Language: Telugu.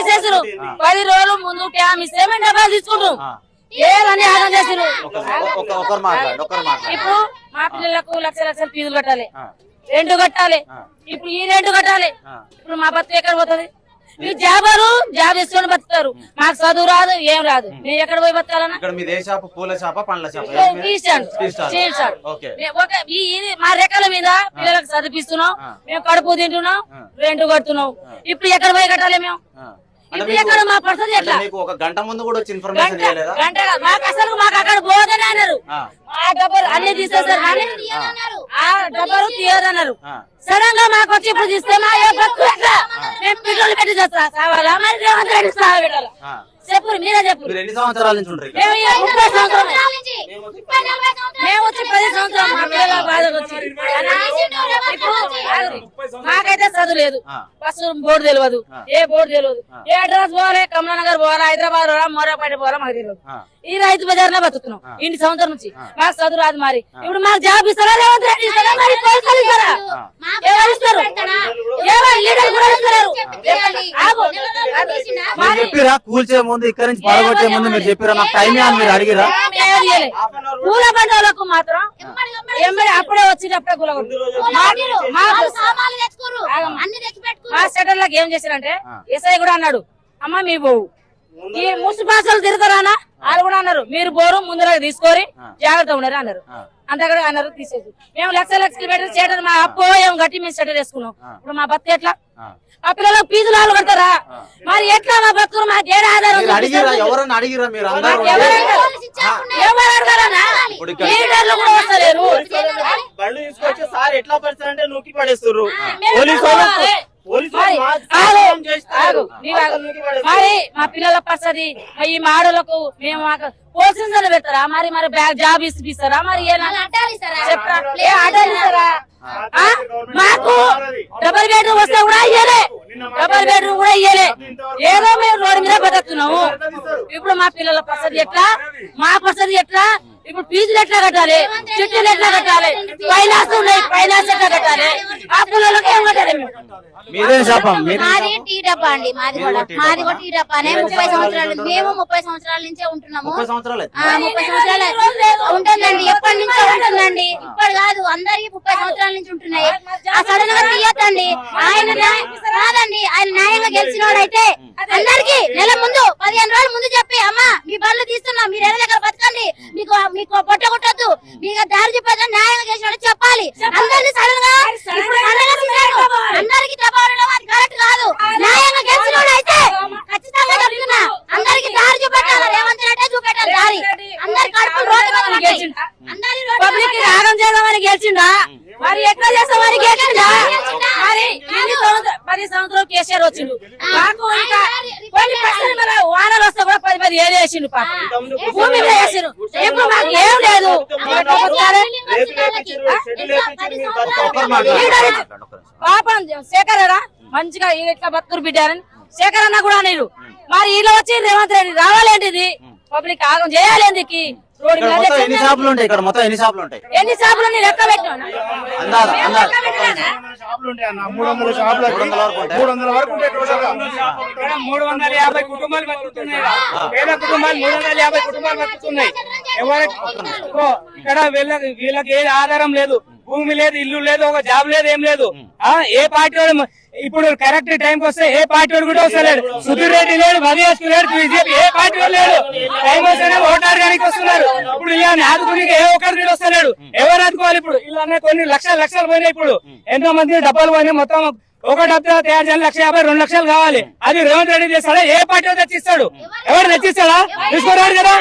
తీసేసారు పది రోజులు ముందు ట్యామ్ ఇస్తే మేము డబ్బాలు తీసుకుంటాం. ఏదని ఆగం చేసారు ఇప్పుడు మా పిల్లలకు లక్ష లక్షల ఫీజులు కట్టాలి. రెండు కట్టాలి. ఇప్పుడు ఈ రెండు కట్టాలి. ఇప్పుడు మా బతుకు ఎక్కడ పోతుంది? మీ జాబరు జాబ్ చేసుకొని బతుకుతారు. మాకు చదువు రాదు ఏం రాదు. మేము ఎక్కడ పోయి బతకాలన్నా? పూల షాపా పండ్ల ఇది మా రెక్కల మీద పిల్లలకు చదివిస్తున్నాం. మేము కడుపు తింటున్నాం. రెంట్ కడుతున్నాం. ఇప్పుడు ఎక్కడ పోయి కట్టాలి మేము? మీకు- ఒక గంట ముందు కూడా వచ్చి ఇన్ఫర్మేషన్ గంట చేయలేదా గంట కాదు. మాకు అసలు మాకు అక్కడ పోదని అన్నారు ఆ. ఆ డబ్బులు అన్ని తీసేసారు కానీ ఆ డబ్బులు తీయదన్నారు ఆ. సడన్గా మాకు వచ్చి ఇప్పుడు తీస్తే మా ఎట్లా? మేము పెట్టి చేస్తా కావాలా మరి రేవంత్ రెడ్డి సహా పెట్టాలా ఆ. చెప్పు మీరే చెప్పు ఎన్ని సంవత్సరాల నుంచి ఉంటారు ఇక్కడ? మేము వచ్చి పది సంవత్సరాలు మా పిల్లల బాధకు వచ్చి. మాకైతే చదువు లేదు. బస్సు బోర్డు తెలియదు. ఏ బోర్డు తెలియదు. ఏ అడ్రస్ పోవాలి కమలానగర్ పోవాలా హైదరాబాద్ పోవాలా మోరాపేట పోవాలా మాకు తెలియదు. ఈ రైతు బజార్లో బతుకుతున్నాం. ఇన్ని సంవత్సరం నుంచి. మాకు చదువు రాదు మరి ఇప్పుడు మాకు జాబ్ ఇస్తారా రేవంత్ రెడ్డి ఇస్తారా మరి పోలీసులు ఇస్తారా ఆ. ఎవరు ఇస్తారు ఎవరు లీడర్ కూడా. మీరు చెప్పిరా? కూల్చే ముందు ఇక్కడ నుంచి పడగొట్టే ముందు మీరు చెప్పిరా? నాకు టైం అని మీరు అడిగిరా. పూల బండలకు మాత్రం ఎమ్మడి అప్పుడే వచ్చి అప్పుడే కూలగొట్టు. సామాన్లు తెచ్చుకోరు ఆగమ్మా. అన్ని తెచ్చి పెట్టుకోరు మా ఏం చేశారంటే. ఎస్ఐ కూడా అన్నాడు అమ్మ మీ పోవు. ఈ మున్సిపాలిటీలు తిరుగుతారా వాళ్ళు కూడా అన్నారు మీరు పోరు ముందుగా తీసుకోరి ఆ. జాగ్రత్త ఉండరు అన్నారు. అంతా కూడా అన్నారు తీసేసి. మేము లక్ష లక్షలు పెట్టి చేయడం మా అప్పు ఏం గట్టి మేము సెటర్ వేసుకున్నాం. ఇప్పుడు మా బతు ఎట్లా? ఆ. పిల్లలకు ఫీజులు వాళ్ళు కడతారా? మరి ఎట్లా మా బతుకులు? మాకు ఏడు ఆధారం? ఎవరన్నా అడిగిరా మీరు ఎవరు లీడర్లు కూడా వస్తలేరు. బండ్లు తీసుకొచ్చి సార్ ఎట్లా పరిస్థితి అంటే నూకి పడేస్తారు మేము పోలీసు మరి మా పిల్లల మరి ఈ మాడలకు మేము మాకు పోషించలు పెడతారా? మరి మరి బ్యాగ్ జాబ్ ఇస్తారా? మరి చెప్పరా? మాకు డబల్ బెడ్రూమ్ వస్తే కూడా ఇయ్యలే. డబల్ బెడ్రూమ్ కూడా ఇయ్యలే. ఏదో మేము రోడ్డు మీద బతుకుతున్నాము. ఇప్పుడు మా పిల్లల పరిస్థితి ఎట్లా? మా పరిస్థితి ఎట్లా? ఇప్పుడు ఫీజులు ఎట్లా కట్టాలి? చిట్టులు ఎట్లా కట్టాలి? ఫైనాన్స్ ఉన్నాయి ఫైనాన్స్ ఎట్లా కట్టాలి? ఆ పిల్లలకి ఏం కట్టాలి మేము? మీరేం శాపం మీరేం మాది? టీ డబ్బా అండి మాది కూడా. మాది? కూడా టీ డబ్బానే. ముప్పై సంవత్సరాలు మేము ముప్పై సంవత్సరాల నుంచే ఉంటున్నాము. ముప్పై సంవత్సరాలు ఆ, ముప్పై సంవత్సరాలు ఉంటుందండి ఎప్పటి నుంచో ఉంటుందండి. ఇప్పుడు కాదు అందరికి ముప్పై సంవత్సరాల నుంచి ఉంటున్నాయి. ఆ సడన్గా తీయొద్దండి. ఆయన న్యాయ- కాదండి. ఆయన న్యాయంగా గెలిచినోడైతే అందరికి నెల ముందు పదిహేను రోజుల ముందు చెప్పి అమ్మా మీ బండ్లు తీస్తున్నా మీరు ఎడ దగ్గర బతకండి? మీకు మీకు పొట్ట కొట్టద్దు. మీకు దారి చెప్పేది న్యాయంగా గెలిచినోడు చెప్పాలి. అందరికి సడన్గా. అందరికి చెప్పడం అది కరెక్ట్ కాదు. న్యాయంగా గెలిచినోడు అయితే ఖచ్చితంగా చెప్తున్నా. అందరికి దారి చూపెట్టాలి. రేవంత్ రెడ్డి చూపెట్టాలి దారి. అందరి కడుపు రోడ్డు మీద పడ్డాయి. అందరి రోడ్డు మీద పబ్లిక్ ఆగం చేద్దామని గెలిచిండా మరి ఎట్లా చేస్తామని గెలిచిండా మరి పది సంవత్సరాలు కేసీఆర్ వచ్చిండు. ఏడు వేసిండు పాప? భూమి మీద వేసిండు. ఇప్పుడు మాకు ఏం లేదు. పాపం శేఖర్ అన్న మంచిగా ఈ ఇట్లా బతుకురు బిడ్డారని. శేఖర్ అన్న కూడా నేను మరి వీళ్ళు వచ్చి రేవంత్ రెడ్డి రావాలేంటిది? పబ్లిక్ ఆగం మీద మొత్తం ఎన్ని షాపులు ఉంటాయి? ఇక్కడ మొత్తం ఎన్ని షాపులు ఉంటాయి? ఎన్ని షాపులు నేను లెక్క పెట్టాను మూడు వందల వరకు మూడు యాభై కుటుంబాలు బతుకుతున్నాయి. పేద కుటుంబాలు మూడు వందల యాభై కుటుంబాలు బతుకుతున్నాయి. ఎవరికి ఓ, ఇక్కడ వీళ్ళకి వీళ్ళకి ఏది ఆధారం లేదు. భూమి లేదు ఇల్లు లేదు ఒక జాబ్ లేదు ఏం లేదు. ఆ ఏ పార్టీ వాడు ఇప్పుడు కరెక్ట్ టైంకి వస్తే ఏ పార్టీ వాడు కూడా వస్తలేడు. సుధీర్ రెడ్డి లేడు లేడు బీజేపీ. ఏ పార్టీ వాడు లేడు. టైం వస్తేనే ఓటాడడానికి వస్తున్నారు. ఇప్పుడు ఇలా ఆదుకునికి ఏ ఒక్కరు వస్తలేడు ఎవరు ఆదుకోవాలి ఇప్పుడు? ఇలా కొన్ని లక్షల లక్షలు పోయినాయి ఇప్పుడు. ఎంతో మంది డబ్బాలు పోయినాయి. మొత్తం ఒక డబ్బా తయారు చేయాలి. లక్ష యాభై రెండు లక్షలు కావాలి. అది రేవంత్ రెడ్డి చేస్తాడా? ఏ పార్టీ తెచ్చిస్తాడు? ఎవరు తెచ్చిస్తాడా? తీసుకోరాడు కదా.